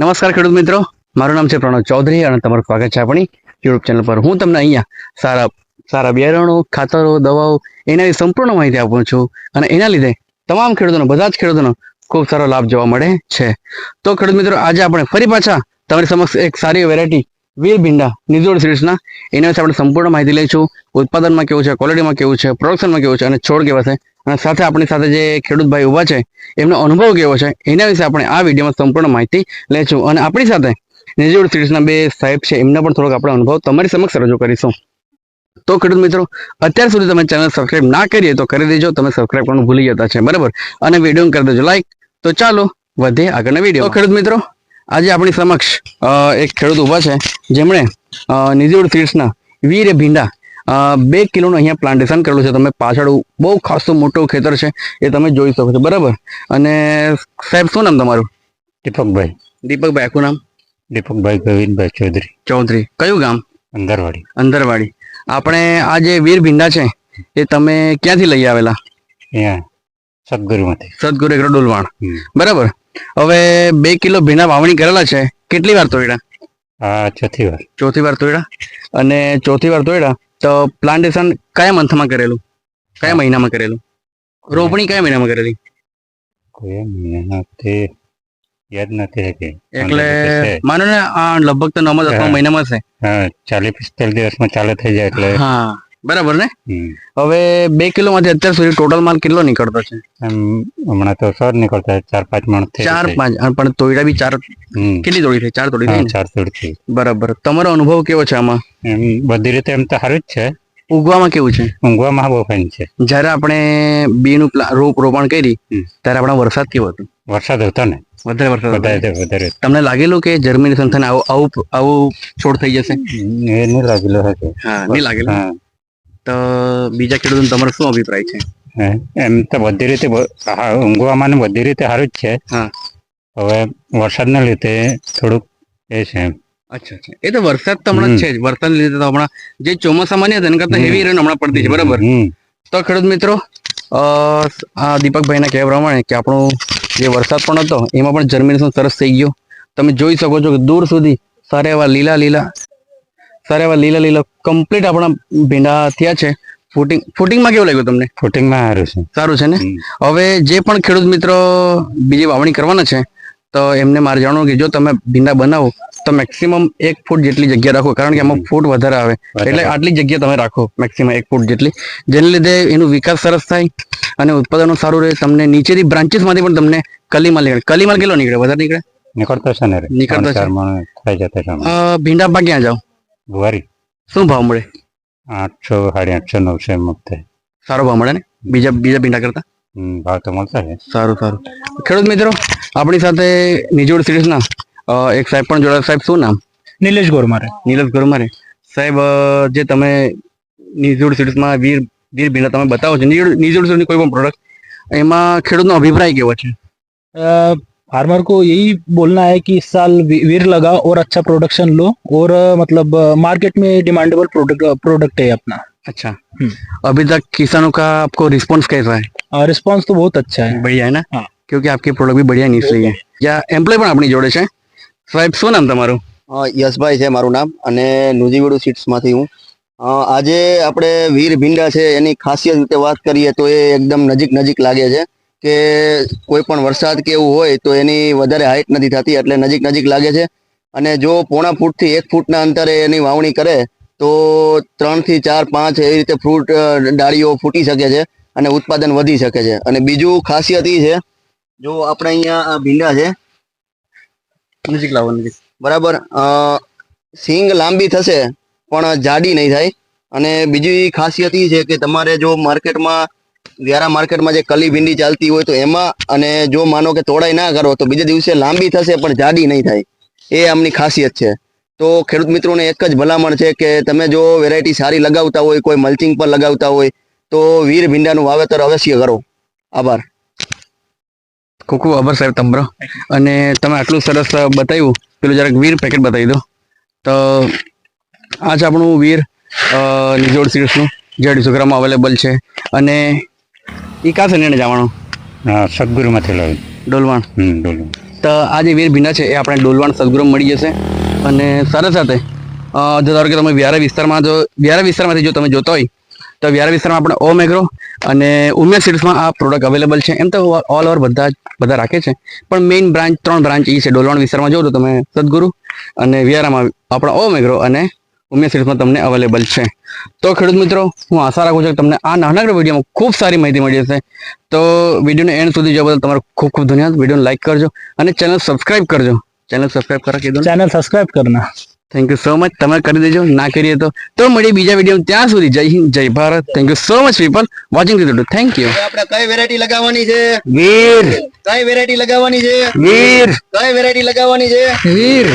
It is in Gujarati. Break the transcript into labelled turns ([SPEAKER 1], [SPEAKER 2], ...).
[SPEAKER 1] નમસ્કાર ખેડૂત મિત્રો. મારું નામ છે પ્રણવ ચૌધરી અને તમારું સ્વાગત છે આપણી યુટ્યુબ ચેનલ પર. હું તમને અહીંયા સારા સારા બિયારણો, ખાતરો, દવાઓ એના વિશે સંપૂર્ણ માહિતી આપું છું અને એના લીધે તમામ ખેડૂતોનો, બધા જ ખેડૂતોનો ખૂબ સારો લાભ જોવા મળે છે. તો ખેડૂત મિત્રો, આજે આપણે ફરી પાછા તમારી સમક્ષ એક સારી વેરાયટી વીર ભીંડા નિઝોડ સિરીઝના એના વિશે આપણે સંપૂર્ણ માહિતી લઈશું. ઉત્પાદનમાં કેવું છે ક્વોલિટીમાં કેવું છે પ્રોડક્શનમાં કેવું છે અને છોડ કેવા છે સાથે આપણી સાથે જે ખેડૂત ભાઈ ઊભા છે એમનો અનુભવ કેવો છે એના વિશે આપણે આ વિડીયોમાં સંપૂર્ણ માહિતી લેશું. અને આપણી સાથે નિજોડ સિરીઝના બે સાહેબ છે એમના પણ થોડોક આપણે અનુભવ તમારી સમક્ષ રજૂ કરીશું. તો ખેડૂત મિત્રો અત્યાર સુધી તમે ચેનલ સબસ્ક્રાઇબ ના કરીએ તો કરી દેજો તમે સબસ્ક્રાઇબ કરવાનું ભૂલી જતા છે બરાબર? અને વીડિયો કરી દેજો લાઈક તો ચાલો વધે આગળના વીડિયો તો ખેડૂત મિત્રો આજે આપણી સમક્ષ એક ખેડૂત ઊભા છે જેમણે નિઝોડ સિરીઝના વીર ભીંડા બે કિલોનું અહીંયા પ્લાન્ટેશન કરેલું છે. તમે પાછળ બહુ ખાસું મોટું ખેતર છે એ તમે જોઈ શકો છો. બરાબર? અને સાહેબ શું નામ તમારું?
[SPEAKER 2] દીપકભાઈ.
[SPEAKER 1] દીપકભાઈ આખું નામ?
[SPEAKER 2] દીપકભાઈ ગોવિંદભાઈ ચૌધરી.
[SPEAKER 1] ચૌધરી. કયું ગામ?
[SPEAKER 2] અંદરવાડી.
[SPEAKER 1] અંદરવાડી. આપણે આ જે વીર ભીંડા છે એ તમે ક્યાંથી લઈ આવેલા?
[SPEAKER 2] સદગુરુમાંથી.
[SPEAKER 1] સદગુરુ એકડો ડોલવાણ. બરાબર? હવે બે કિલો ભીંડા વાવણી કરેલા છે. કેટલી વાર તોડ્યા
[SPEAKER 2] હા ચોથી વાર.
[SPEAKER 1] ચોથી વાર તોડ્યા અને ચોથી વાર તોડ્યા તો પ્લાન્ટેશન કયા મંથમાં કરેલું? કયા મહિનામાં કરેલું? રોપણી કયા મહિનામાં કરેલી?
[SPEAKER 2] કયા મહિનામાં તે યાદ નથી રહેતી.
[SPEAKER 1] એટલે માનો ને આ લગભગ તો નવમા દસમા. મહિનામાં છે.
[SPEAKER 2] હા ચાલીસ પિસ્તાલીસ દિવસમાં ચાલુ થઈ જાય એટલે
[SPEAKER 1] હા. બરાબર ને? હવે બે કિલો માંથી અત્યાર સુધી ટોટલ માલ કેટલો નીકળતો છે?
[SPEAKER 2] હમણાં તો સર નીકળતા ચાર પાંચ માણસ
[SPEAKER 1] ચાર પાંચ પણ તોડ્યા બી ચાર કેટલી તોડી થઈ? ચાર તોડી થઈ
[SPEAKER 2] ચાર તોડી થઈ.
[SPEAKER 1] બરાબર. તમારો અનુભવ કેવો છે આમાં?
[SPEAKER 2] બધી રીતે એમ તો સારું જ છે.
[SPEAKER 1] ઉગવામાં કેવું છે?
[SPEAKER 2] ઊંઘવામાં બહુ ફાઇન છે.
[SPEAKER 1] જ્યારે આપણે બી નું રોપ રોપણ કરી ત્યારે આપણા વરસાદ કેવો હતો?
[SPEAKER 2] વરસાદ હતો ને.
[SPEAKER 1] વધારે વરસાદ.
[SPEAKER 2] વધારે
[SPEAKER 1] તમને લાગેલું કે જર્મની સંસ્થાને આવું આવું આવું છોડ થઈ જશે?
[SPEAKER 2] એ નહીં લાગેલું હશે.
[SPEAKER 1] હા નહીં લાગેલું? તો બીજા ખેડૂતોનો તમારો શું અભિપ્રાય છે?
[SPEAKER 2] હે, એમ તો બધી રીતે ઊંઘવામાં બધી રીતે સારું જ છે.
[SPEAKER 1] હા.
[SPEAKER 2] હવે વરસાદના લીધે થોડુંક એ છે.
[SPEAKER 1] અચ્છા અચ્છા. એ તો વરસાદ તો હમણાં છે જ. વરસાદ લીધે તો હમણાં જે ચોમાસામાં માની હતા એના કરતા હેવી રેન હમણાં પડતી છે. બરાબર? તો ખેડૂત મિત્રો આ દીપકભાઈના કહેવા પ્રમાણે કે આપણો જે વરસાદ પણ હતો એમાં પણ જર્મિનેશન સરસ થઈ ગયું. તમે જોઈ શકો છો કે દૂર સુધી સારા એવા લીલા લીલા સારા એવા લીલા લીલા કમ્પ્લીટ આપણા ભીંડા થયા છે. ફૂટિંગ ફૂટિંગમાં કેવું લાગ્યું તમને?
[SPEAKER 2] ફૂટિંગમાં સારું છે.
[SPEAKER 1] સારું છે ને? હવે જે પણ ખેડૂત મિત્રો બીજી વાવણી કરવાના છે તો એમને મારે જાણવું કે જો તમે ભીંડા બનાવો તો મેક્સિમમ એક ફૂટ જેટલી જગ્યા રાખો કારણ કે આમાં ફૂટ વધારે આવે. એટલે આટલી જગ્યા તમે રાખો મેક્સિમમ એક ફૂટ જેટલી. જેને લીધે એનું વિકાસ સરસ થાય અને ઉત્પાદનો સારું રહે. તમને નીચેથી બ્રાન્ચીસમાંથી માંથી પણ તમને કલીમાલ નીકળે. કલીમાલ કેટલો નીકળે? વધારે નીકળે?
[SPEAKER 2] નીકળતો છે ને
[SPEAKER 1] નીકળતો છે. ભીંડા પા ક્યાં જાઓ?
[SPEAKER 2] ગુવારી?
[SPEAKER 1] શું ભાવ મળે?
[SPEAKER 2] આઠસો સાડી આઠસો નવસો એમ વખતે
[SPEAKER 1] સારો ભાવ મળે ને? બીજા બીજા ભીંડા કરતા?
[SPEAKER 2] હમ, ભાવ તો મળતા છે
[SPEAKER 1] સારું સારું. ખેડૂત મિત્રો આપણી સાથે નિજોડ સિરીઝના એક સાહેબ પણ જોડાયા. સાહેબ શું નામ?
[SPEAKER 3] નિલેશ ગોરમારે.
[SPEAKER 1] નિલેશ ગોરમારે. સાહેબ જે તમે નિજોડ સિરીઝમાં વીર વીર ભીંડા તમે બતાવો છો. નિજોડ નિજોડ સિરીઝની કોઈ પણ પ્રોડક્ટ એમાં ખેડૂતનો અભિપ્રાય કેવો છે?
[SPEAKER 3] फार्मर को यही बोलना है कि इस साल वी- वीर लगा और अच्छा प्रोडक्शन लो और अ, मतलब मार्केट में डिमांडेबल प्रोडक्ट प्रोडक्ट है अपना
[SPEAKER 1] अच्छा
[SPEAKER 3] हम्म।
[SPEAKER 1] अभी तक किसानों का आपको रिस्पॉन्स कैसा है
[SPEAKER 3] रिस्पॉन्स तो बहुत अच्छा है
[SPEAKER 1] बढ़िया है ना
[SPEAKER 3] हाँ।
[SPEAKER 1] क्योंकि आपकी प्रोडक्ट भी बढ़िया निकली है या એમ્પ્લોય પણ આપણી જોડે છે સાહેબ શું નામ તમારું
[SPEAKER 4] અ, યશભાઈ છે મારું નામ અને નુજીવીડુ સીટ્સમાંથી હું અ, આજે આપણે વીર ભીંડા છે એની ખાસિયત રીતે વાત કરીએ તો એ એકદમ નજીક નજીક લાગે છે કે કોઈ પણ વરસાદ કે એવું હોય તો એની વધારે હાઈટ નથી થતી, એટલે નજીક નજીક લાગે છે. અને જો પોણા ફૂટથી એક ફૂટના અંતરે એની વાવણી કરે, તો ત્રણથી ચાર પાંચ એવી રીતે ફ્રૂટ ડાળીઓ ફૂટી શકે છે અને ઉત્પાદન વધી શકે છે. અને બીજું ખાસિયત એ છે, જો આપણે અહીંયા ભીંડા છે,
[SPEAKER 1] નજીક લાવો, નજીક.
[SPEAKER 4] બરાબર સિંગ લાંબી થશે, પણ જાડી નહીં થાય. અને બીજી ખાસિયત એ છે કે તમારે જો માર્કેટમાં વ્યારા માર્કેટમાં જે કલી ભીંડી ચાલતી હોય તો એમાં અને જો માનો કે તોડાઈ ના કરો તો બીજા દિવસે લાંબી થશે, પણ જાડી નહીં થાય. એ આમની ખાસિયત છે. તો ખેડૂત મિત્રોને એક જ ભલામણ છે કે તમે જો વેરાયટી સારી લગાવતા હોય, કોઈ મલ્ચિંગ પર લગાવતા હોય, તો વીર ભીંડાનું વાવેતર અવશ્ય કરો. આભાર.
[SPEAKER 1] ખૂબ ખૂબ આભાર સાહેબ તમારો. અને તમે આટલું સરસ બતાવ્યું, પેલું જરાક વીર પેકેટ બતાવી દો. તો આ છે આપણું વીર નિજોડ સિરીઝનું જે અઢીસો ગ્રામ અવેલેબલ છે. અને એ કાં છે જવાનો?
[SPEAKER 2] સદગુરુમાંથી લાવી
[SPEAKER 1] ડોલવાણ?
[SPEAKER 2] ડોલવાણ.
[SPEAKER 1] તો આ જે વીર ભીના છે એ આપણે ડોલવાણ સદગુરુ મળી જશે. અને સાથે સાથે જો ધારો કે તમે વ્યારા વિસ્તારમાં જો વ્યારા વિસ્તારમાંથી જો તમે જોતા હોય તો વ્યારા વિસ્તારમાં આપણે ઓમ એગ્રો અને ઉમિયા સીડ્સમાં આ પ્રોડક્ટ અવેલેબલ છે. એમ તો ઓલ ઓવર બધા બધા રાખે છે. પણ મેઇન બ્રાન્ચ ત્રણ બ્રાન્ચ એ છે. ડોલવાણ વિસ્તારમાં જો તો તમે સદગુરુ અને વ્યારામાં આપણા ઓમ એગ્રો અને ઉમિયા સીડ્સમાં તમને અવેલેબલ છે. તો ખેડૂત મિત્રો હું આશા રાખું છું કે તમને આ નાનકડા વિડીયોમાં ખૂબ સારી માહિતી મળી હશે. તો વિડીયોને એન્ડ સુધી જોવા બદલ તમારો ખૂબ ખૂબ ધન્યવાદ. વિડીયોને લાઇક કરજો અને ચેનલ સબસ્ક્રાઇબ કરજો. ચેનલ સબસ્ક્રાઇબ કરા કીધું
[SPEAKER 3] ચેનલ સબસ્ક્રાઇબ કરના
[SPEAKER 1] થેન્ક યુ સો મચ તમે કરી દેજો ના કરીએ તો. તો મળીએ બીજા વીડિયો ત્યાં સુધી જય હિન્દ જય Bharat. Thank you so much people watching દીધું થેન્ક યુ
[SPEAKER 4] આપણે કઈ વેરાયટી લગાવવાની છે?
[SPEAKER 1] વીર.
[SPEAKER 4] કઈ વેરાયટી લગાવવાની છે?
[SPEAKER 1] વીર.
[SPEAKER 4] કઈ વેરાયટી લગાવવાની છે?
[SPEAKER 1] વીર.